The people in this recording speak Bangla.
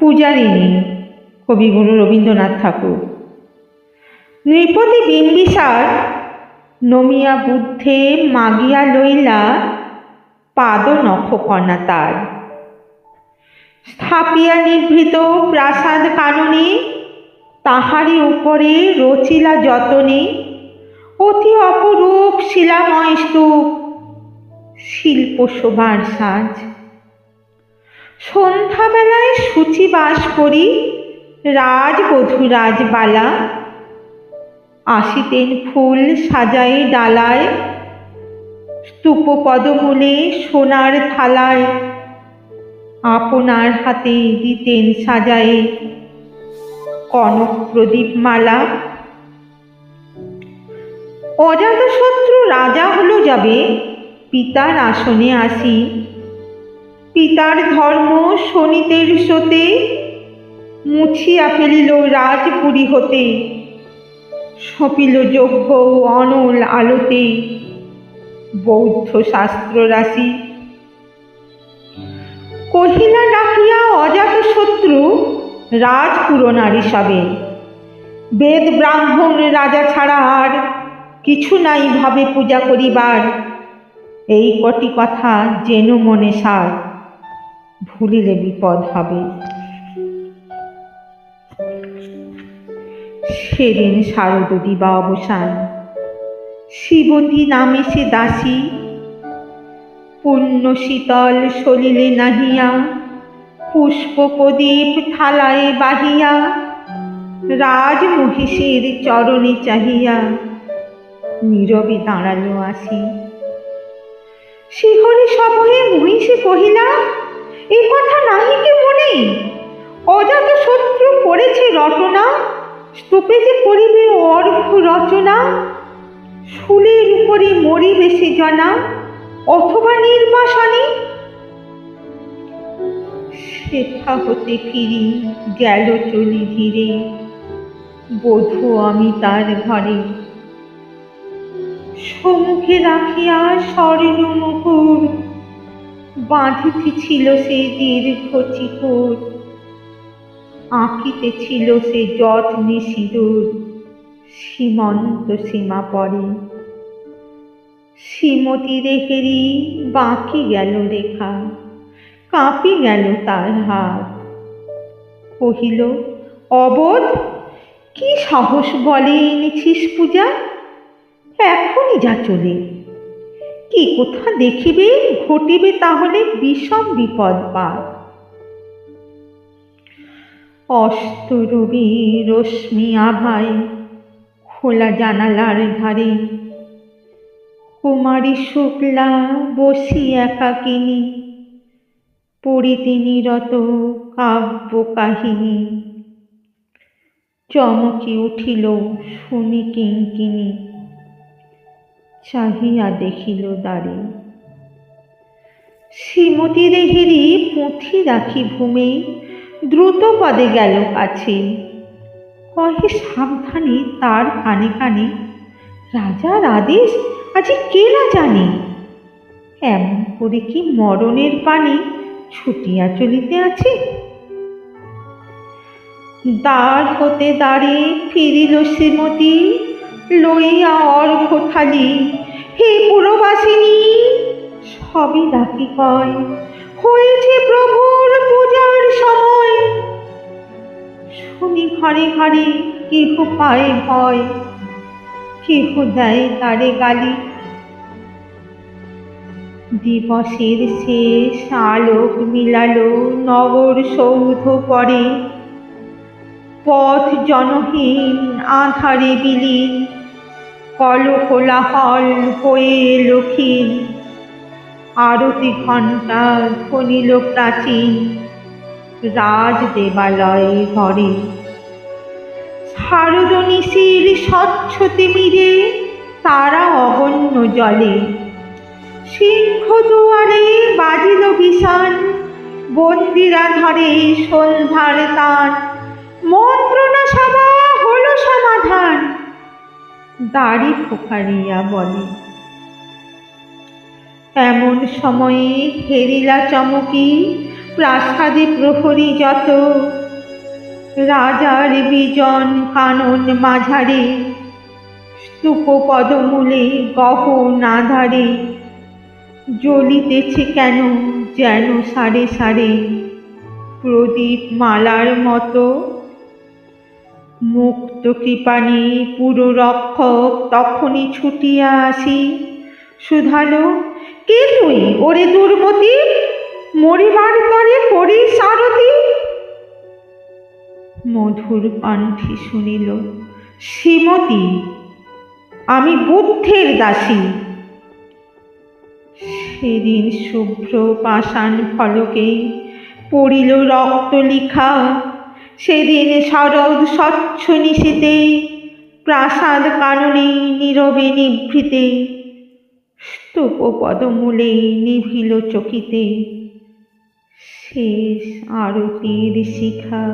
পূজারিণী কবিগুরু রবীন্দ্রনাথ ঠাকুর। নৃপতি বিম্বিসার নমিয়া বুদ্ধে মাগিয়া লইলা পাদ নখকণা তার। স্থাপিয়া নিভৃত প্রাসাদ কাননে তাহারি উপরে রচিলা যতনে। অতি অপরূপ শিলাময় স্তূপ শিল্প শোভার সাজ। সন্ধ্যাবেলায় সূচিবাস করি রাজবধূ রাজবালা আসিতেন ফুল সাজাই ডালায় স্তূপ পদমূলে সোনার থালায়। আপনার হাতে দিতেন সাজায়ে কনক প্রদীপ মালা অজাতশত্রু রাজা হলো যাবে, পিতার আসনে আসি। পিতার ধর্ম শনিতের সোতে মুছিয়া ফেলিল রাজপুরী হতে। সপিল যজ্ঞ অনল আলোতে, বৌদ্ধ শাস্ত্র রাশি। কহিলা ডাকিয়া অজাত শত্রু রাজপুর নারী সবে বেদ ব্রাহ্মণ রাজা ছাড়া আর কিছু নাই ভাবে পূজা করিবার। এই কটি কথা যেন মনে সার। ভুলিলে বিপদ হবে সেদিন শারদ দিবা অবসান। শিবতী নামে সে দাসী। পুণ্য শীতল সলিলে নাহিয়া পুষ্প প্রদীপ থালায় বাহিয়া রাজ মহিষীর চরণে চাহিয়া, নীরবে দাঁড়াল আসি। শিহরি সভয়ে মহিষী কহিলা এ কথা নাহি কি মনে? অজাত শত্রু করেছে রটনা, স্তূপে যে করিবে অর্ঘ রচনা, শুলের উপরে মরিবে সে জনা, অথবা নির্বাসনে? সেথা হতে ফিরি, গেল চলি ধীরে, বধূ আমি তার ঘরে। সম্মুখে রাখিয়া স্বর্ণ মুকুর বাঁধিতে ছিল সে দীর্ঘ চিকুর আঁকিতে ছিল সে যত্নে সিঁদুর। সীমন্ত সীমা পরে শ্রীমতী রেখেরি বাঁকি গেল রেখা, কাঁপি গেল তার হাত। কহিল, অবোধ, কি সাহস বলে এনেছিস পূজা? এখনই যা চলে। কি কোথা দেখিবে, ঘটিবে তাহলে বিষম বিপদ পার। অস্ত রবি রশ্মি আভায়, খোলা জানালার ধারে। কুমারী শুক্লা বসি একাকিনী, পড়িতে নিরত কাব্য কাহিনী চমকি উঠিল শুনি কিঙ্কিনী। চাহিয়া দেখিল দ্বারে। শ্রীমতী রেহেরি পুঁথি রাখি ভূমে, দ্রুত পদে গেল কাছে। কহে, সাবধানে, তার কানে কানে। রাজার আদেশ আজ কে না জানে? এমন করে কি মরণের পানি ছুটিয়া চলিতে আছে? দ্বার হতে দাঁড়ে ফিরিল শ্রীমতী। লইয়া অর্ঘ থালি হে পুরবাসিনী, সবই ডাকি কয় হয়েছে প্রভুর পূজার সময়। শুনি ঘরে ঘরে কেহ পায় ভয়, কেহ দেয় তারে গালি। দিবসের শেষ আলোক মিলালো নগর সৌধ পরে। পথ জনহীন আধারে বিলীন কল কোলাহল হয়ে লক্ষীন আরতি ঘণ্টা ধ্বনিল প্রাচীন রাজ দেবালয়ে ঘরে শারদনিশির স্বচ্ছ তিমিরে, তারা অগণ্য জলে। সিংহ দুয়ারে বাজিল বিষান, বন্দিরা ধরে সন্ধ্যার তান মন্ত্রণা দাড়ি ফোকারিয়া বলে, এমন সময়ে হেরিলা চমকি, প্রাসাদে প্রহরী যত, রাজার বিজন কানন মাঝারে স্তূপ পদমূলে গহ নাধারে জ্বলিতেছে কেন যেন সারে সারে প্রদীপ মালার মতো মুক্ত কৃপাণী পুরো রক্ষক তখনই ছুটিয়া আসি। শুধালো কে তুই ওরে দুর্মতি? মরিবার তরে করি সারতি মধুর কণ্ঠে শুনিল, শ্রীমতী, আমি বুদ্ধের দাসী। সেদিন শুভ্র পাষাণ ফলকে পড়িল রক্ত লিখা সেদিন শরৎ স্বচ্ছ নিশীতে, প্রাসাদ কাননে, নীরবে নিভৃতে স্তূপ পদমূলে নিভিল চকিতে। শেষ আরতির শিখা